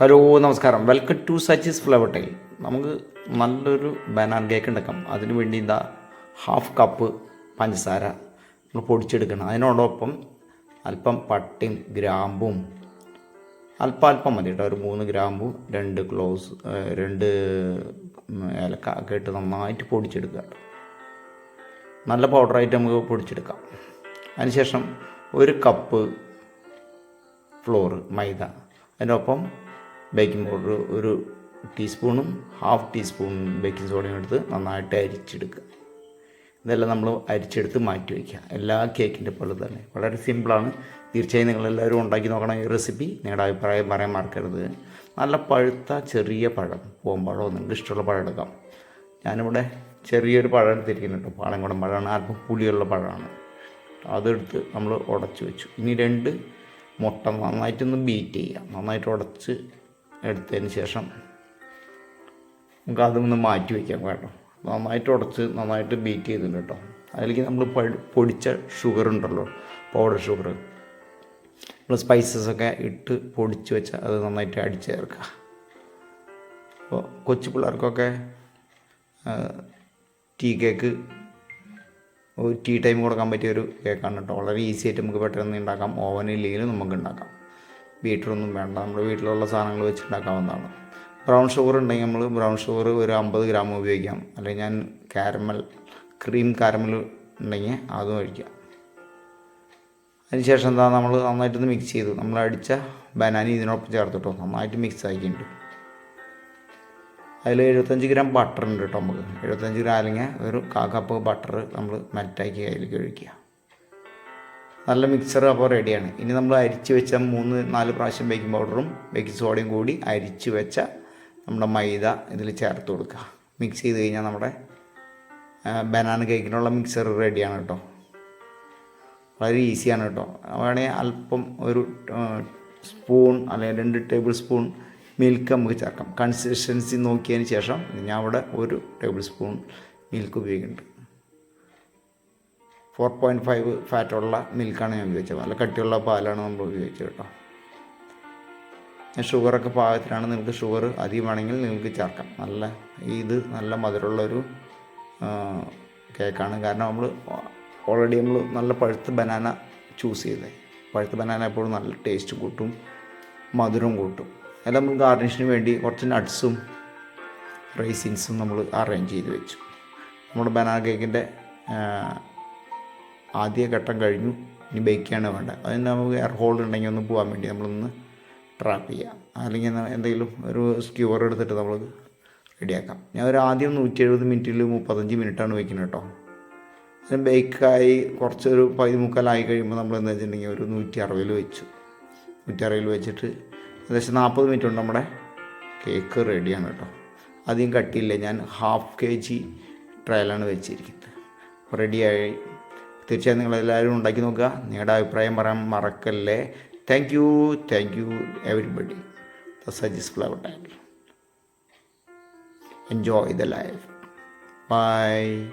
Hello നമസ്കാരം. Welcome to Sachi's flower time നമുക്ക് നല്ലൊരു ബനാൻ കേക്ക് ഉണ്ടാക്കാം. അതിന് വേണ്ടി ഇതാ ഹാഫ് കപ്പ് പഞ്ചസാര നമ്മൾ പൊടിച്ചെടുക്കണം. അതിനോടൊപ്പം അല്പം പട്ടയും ഗ്രാമ്പും. അല്പം അല്പം മതി കേട്ടോ. ഒരു മൂന്ന് ഗ്രാമ്പും രണ്ട് ക്ലോസ് രണ്ട് ഏലക്ക ഒക്കെ ഇട്ട് നന്നായിട്ട് പൊടിച്ചെടുക്കുക. നല്ല പൗഡറായിട്ട് നമുക്ക് പൊടിച്ചെടുക്കാം. അതിനുശേഷം ഒരു കപ്പ് ഫ്ലോർ മൈദ. അതിനൊപ്പം ബേക്കിംഗ് പൗഡർ ഒരു ടീസ്പൂണും ഹാഫ് ടീസ്പൂൺ ബേക്കിംഗ് സോഡയും എടുത്ത് നന്നായിട്ട് അരിച്ചെടുക്കുക. ഇതെല്ലാം നമ്മൾ അരിച്ചെടുത്ത് മാറ്റി വയ്ക്കുക. എല്ലാ കേക്കിന്റെ പോലെ തന്നെ. വളരെ സിമ്പിളാണ്. തീർച്ചയായും നിങ്ങളെല്ലാവരും ഉണ്ടാക്കി നോക്കണം ഈ റെസിപ്പി. നിങ്ങളുടെ അഭിപ്രായം പറയാൻ മറക്കരുത്. നല്ല പഴുത്ത ചെറിയ പഴം. പൂമ്പഴമോ നിങ്ങൾക്ക് ഇഷ്ടമുള്ള പഴം എടുക്കാം. ഞാനിവിടെ ചെറിയൊരു പഴം എടുത്തിരിക്കുന്നുണ്ട്. പാളങ്കുടം പഴമാണ്. അല്പം പുളിയുള്ള പഴമാണ്. അതെടുത്ത് നമ്മൾ ഉടച്ച് വെച്ചു. ഇനി രണ്ട് മുട്ട നന്നായിട്ടൊന്ന് ബീറ്റ് ചെയ്യുക നന്നായിട്ട് ഉടച്ച് എടുത്തതിന് ശേഷം നമുക്ക് അതൊന്ന് മാറ്റി വയ്ക്കാം കേട്ടോ. നന്നായിട്ട് ഉടച്ച് നന്നായിട്ട് ബീറ്റ് ചെയ്തിട്ടുണ്ട് കേട്ടോ. അതിലേക്ക് നമ്മൾ പൊടിച്ച ഷുഗർ ഉണ്ടല്ലോ പൗഡർ ഷുഗർ നമ്മൾ സ്പൈസസ് ഒക്കെ ഇട്ട് പൊടിച്ച് വെച്ച് അത് നന്നായിട്ട് അടിച്ച് ചേർക്കുക അപ്പോൾ കൊച്ചു പിള്ളേർക്കൊക്കെ ടീ കേക്ക് ഒരു ടീ ടൈം കൊടുക്കാൻ പറ്റിയ ഒരു കേക്കാണ് കേട്ടോ. വളരെ ഈസി ആയിട്ട് നമുക്ക് പെട്ടെന്ന് ഉണ്ടാക്കാം. ഓവൻ ഇല്ലെങ്കിലും നമുക്ക് ഉണ്ടാക്കാം. ബീറ്ററൊന്നും വേണ്ട. നമ്മുടെ വീട്ടിലുള്ള സാധനങ്ങൾ വെച്ചിട്ടുണ്ടാക്കാവുന്നതാണ് ബ്രൗൺ ഷുഗർ ഉണ്ടെങ്കിൽ നമ്മൾ ബ്രൗൺ ഷുഗർ ഒരു അമ്പത് ഗ്രാം ഉപയോഗിക്കാം. അല്ലെങ്കിൽ ഞാൻ കാരമൽ ക്രീം കാരമൽ ഉണ്ടെങ്കിൽ അതും കഴിക്കാം അതിനുശേഷം എന്താ നമ്മൾ നന്നായിട്ടൊന്ന് മിക്സ് ചെയ്തു. നമ്മൾ അടിച്ച ബനാനി ഇതിനൊപ്പം ചേർത്തിട്ടോ. നന്നായിട്ട് മിക്സ് ആക്കിയിട്ടുണ്ട്. അതിൽ എഴുപത്തഞ്ച് ഗ്രാം ബട്ടർ ഉണ്ട് കേട്ടോ നമുക്ക്. എഴുപത്തഞ്ച് ഗ്രാം അല്ലെങ്കിൽ ഒരു കാ കപ്പ് ബട്ടർ നമ്മൾ മെൽറ്റാക്കി അതിലേക്ക് ഒഴിക്കുക. നല്ല മിക്സർ അപ്പോൾ റെഡിയാണ് ഇനി നമ്മൾ അരിച്ച് വെച്ച മൂന്ന് നാല് പ്രാവശ്യം ബേക്കിംഗ് പൗഡറും ബേക്കിംഗ് സോഡയും കൂടി അരിച്ച് വെച്ച നമ്മുടെ മൈദ ഇതിൽ ചേർത്ത് കൊടുക്കുക. മിക്സ് ചെയ്ത് കഴിഞ്ഞാൽ നമ്മുടെ ബനാന കേക്കിനുള്ള മിക്സർ റെഡിയാണ് കേട്ടോ. വളരെ ഈസിയാണ് കേട്ടോ. വേണമെങ്കിൽ അല്പം ഒരു സ്പൂൺ അല്ലെങ്കിൽ രണ്ട് ടേബിൾ സ്പൂൺ മിൽക്ക് നമുക്ക് ചേർക്കാം. കൺസിസ്റ്റൻസി നോക്കിയതിന് ശേഷം ഞാൻ അവിടെ ഒരു ടേബിൾ സ്പൂൺ മിൽക്ക് ഉപയോഗിക്കുന്നുണ്ട്. ഫോർ പോയിന്റ് ഫൈവ് ഫാറ്റുള്ള മിൽക്കാണ് ഞാൻ ഉപയോഗിച്ചത്. നല്ല കട്ടിയുള്ള പാലാണ് നമ്മൾ ഉപയോഗിച്ചത് കേട്ടോ. ഷുഗറൊക്കെ പാകത്തിലാണ് നിങ്ങൾക്ക് ഷുഗർ അധികമാണെങ്കിൽ നിങ്ങൾക്ക് ചേർക്കാം. നല്ല ഇത് നല്ല മധുരമുള്ളൊരു കേക്കാണ് കാരണം നമ്മൾ ഓൾറെഡി നമ്മൾ നല്ല പഴുത്ത ബനാന ചൂസ് ചെയ്തേ. പഴുത്ത ബനാന എപ്പോഴും നല്ല ടേസ്റ്റ് കൂട്ടും മധുരം കൂട്ടും. എല്ലാം നമ്മൾ ഗാർണിഷിന് വേണ്ടി കുറച്ച് നട്ട്സും റൈസിൻസും നമ്മൾ അറേഞ്ച് ചെയ്ത് വെച്ചു. നമ്മുടെ ബനാന കേക്കിന്റെ ആദ്യ ഘട്ടം കഴിഞ്ഞു. ഇനി ബേക്കാണ് വേണ്ടത്. അതിന് നമുക്ക് എയർ ഹോൾ ഉണ്ടെങ്കിൽ ഒന്ന് പോകാൻ വേണ്ടി നമ്മളൊന്ന് ട്രാപ്പ് ചെയ്യാം. അല്ലെങ്കിൽ എന്തെങ്കിലും ഒരു സ്ക്യൂവർ എടുത്തിട്ട് നമ്മൾ റെഡിയാക്കാം ഞാൻ ഒരു ആദ്യം നൂറ്റി എഴുപത് മിനിറ്റിൽ മുപ്പത്തഞ്ച് മിനിറ്റാണ് വയ്ക്കുന്നത് കേട്ടോ. അതിന് ബേക്കായി കുറച്ചൊരു പതിമുക്കാലായി കഴിയുമ്പോൾ നമ്മൾ എന്താ വെച്ചിട്ടുണ്ടെങ്കിൽ ഒരു നൂറ്റി അറുപതിൽ വെച്ചു. നൂറ്റി അറുപതിൽ വെച്ചിട്ട് ഏകദേശം നാൽപ്പത് മിനിറ്റ് കൊണ്ട് നമ്മുടെ കേക്ക് റെഡിയാണ് കേട്ടോ. അധികം കട്ടിയില്ല. ഞാൻ ഹാഫ് കെ ജി ട്രയലാണ് വെച്ചിരിക്കുന്നത്. റെഡിയായി തീർച്ചയായും നിങ്ങളെല്ലാവരും ഉണ്ടാക്കി നോക്കുക. നിങ്ങളുടെ അഭിപ്രായം പറയാൻ മറക്കല്ലേ. Thank you thank you everybody Saji's flower time enjoy the life bye